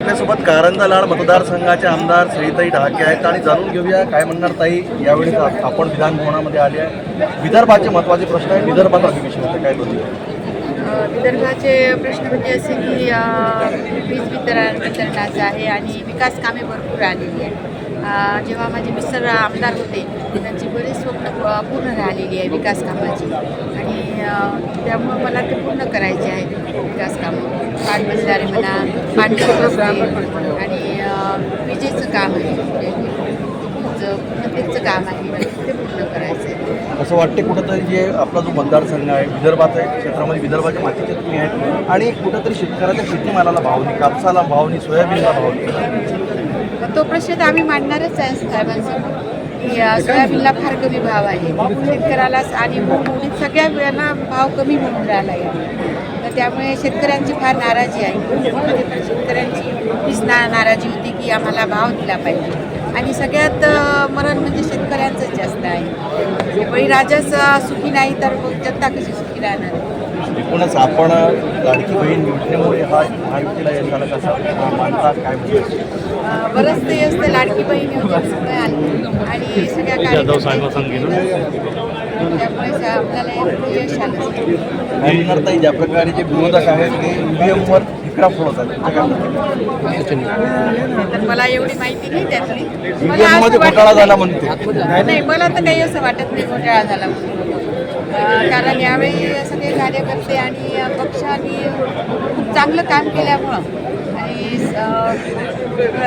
आपल्यासोबत कारंजा लाड मतदारसंघाचे आमदार श्रीताई ढाके आहेत आणि जाणून घेऊया काय म्हणणार ताई यावेळी आपण विधानभवनामध्ये आले आहे. विदर्भाचे महत्त्वाचे प्रश्न आहे विदर्भात अधिवेशन होते काय बोलू विदर्भाचे प्रश्न म्हणजे असे की वीज वितरण वितरणाचं आहे आणि विकास कामे भरपूर आलेली आहे जेव्हा माझे मिस्टर आमदार होते त्यांची बरीच स्वप्न पूर्ण झालेली आहे विकास कामाची. आणि त्यामुळं मला ते पूर्ण करायचे आहेत विकास कामं. पाटबंधारे म्हणा पाणी आणि विजेचं काम आहे. पूर्ण तेचं पूर्णतेचं काम आहे ते पूर्ण करायचं आहे असं वाटते कुठंतरी जे आपला जो मतदारसंघ आहे विदर्भाचा आहे, क्षेत्रामध्ये विदर्भाच्या मातीचे तुम्ही आहेत. आणि कुठंतरी शेतकऱ्याच्या शेतीमालाला भाव नाही कापसाला भाव नाही सोयाबीनला भाव नाही. तो प्रश्न तर आम्ही मांडणारच आहे साहेबांसमोर. की सोयाबीनला फार कमी भाव आहे. शेतकऱ्याला आणि सगळ्या वेळांना भाव कमी म्हणून राहिला आहे. तर त्यामुळे शेतकऱ्यांची फार नाराजी आहे. शेतकऱ्यांची हीच ना नाराजी होती की आम्हाला भाव दिला पाहिजे. आणि सगळ्यात मरण म्हणजे शेतकऱ्यांचंच जास्त आहे. बळीराजाच अ, सुखी नाही तर मग जनता कशी सुखी राहणार? एकूणच आपण लाडकी बहीण योजनेमुळे हा महायुतीला यश आलं कसं? मानता काय म्हणतात बरंच ते असतं लाडकी बहीण आली. आणि सगळ्या कार्यक्रम त्यामुळे आपल्याला यश आलं. ज्या प्रकारे जे विरोधक आहेत ते ईव्हीएमवर तर मला एवढी माहिती नाही त्यातली. मला घोटाळा झाला नाही- म्हणते. नाही. मला तर काही असं वाटत नाही घोटाळा झाला कारण यावेळी सगळे कार्यकर्ते आणि पक्षाने खूप चांगलं काम केल्यामुळं आणि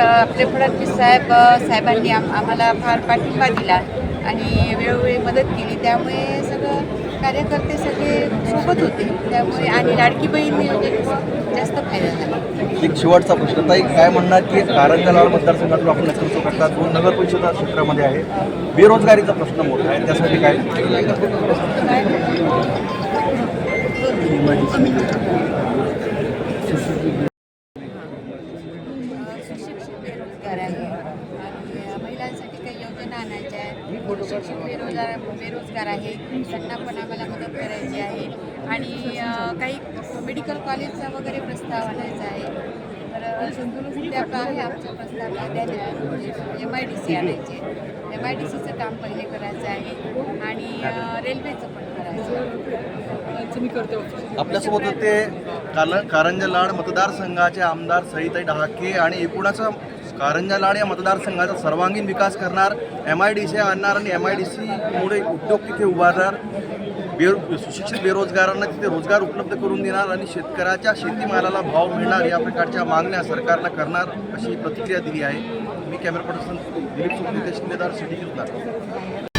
आपले फडणवीस साहेब साहेबांनी आम आम्हाला फार पाठिंबा दिला आणि वेळोवेळी मदत केली. त्यामुळे सगळं कार्यकर्ते सगळे सोबत होते. त्यामुळे आणि लाडकी बहीण योजनेमुळं जास्त फायदा झाला. एक शेवटचा प्रश्न. ताई काय म्हणणार की कारंजा लाड मतदारसंघातून आपण नेतृत्व करतात. दोन नगर परिषदा क्षेत्रामध्ये आहे बेरोजगारीचा प्रश्न मोठा आहे. त्यासाठी काय? बेरोजगार आहे आणि महिलांसाठी काही योजना आणायच्या आहेत. शिक्षित बेरोजगार बेरोजगार आहे. त्यांना पण आम्हाला मदत करायची आहे. आणि काही मेडिकल कॉलेजचा वगैरे प्रस्ताव आणायचा आहे. तर आपला आहे आमचा प्रस्ताव. एम आय डी सी आणायचे. एम आय डी सीचं काम पहिले करायचं आहे. आणि रेल्वेचं पण करायचं आहे. आपल्यासोबत होते कारण कारंजा लाड मतदारसंघाचे आमदार सईताई डहाके आणि एकूणाचा कारंजा लाड या मतदारसंघाचा सर्वांगीण विकास करणार. एम आय डी सी आणणार आणि एम आय डी सीमुळे उद्योग तिथे उभारणार. बेरो सुशिक्षित बेरोजगारांना तिथे रोजगार उपलब्ध करून देणार आणि शेतकऱ्याच्या शेतीमालाला भाव मिळणार या प्रकारच्या मागण्या सरकारला करणार अशी प्रतिक्रिया दिली आहे. मी कॅमेरा पर्सन दिलीप सुखनिते शिंदेदार सिटी न्यूज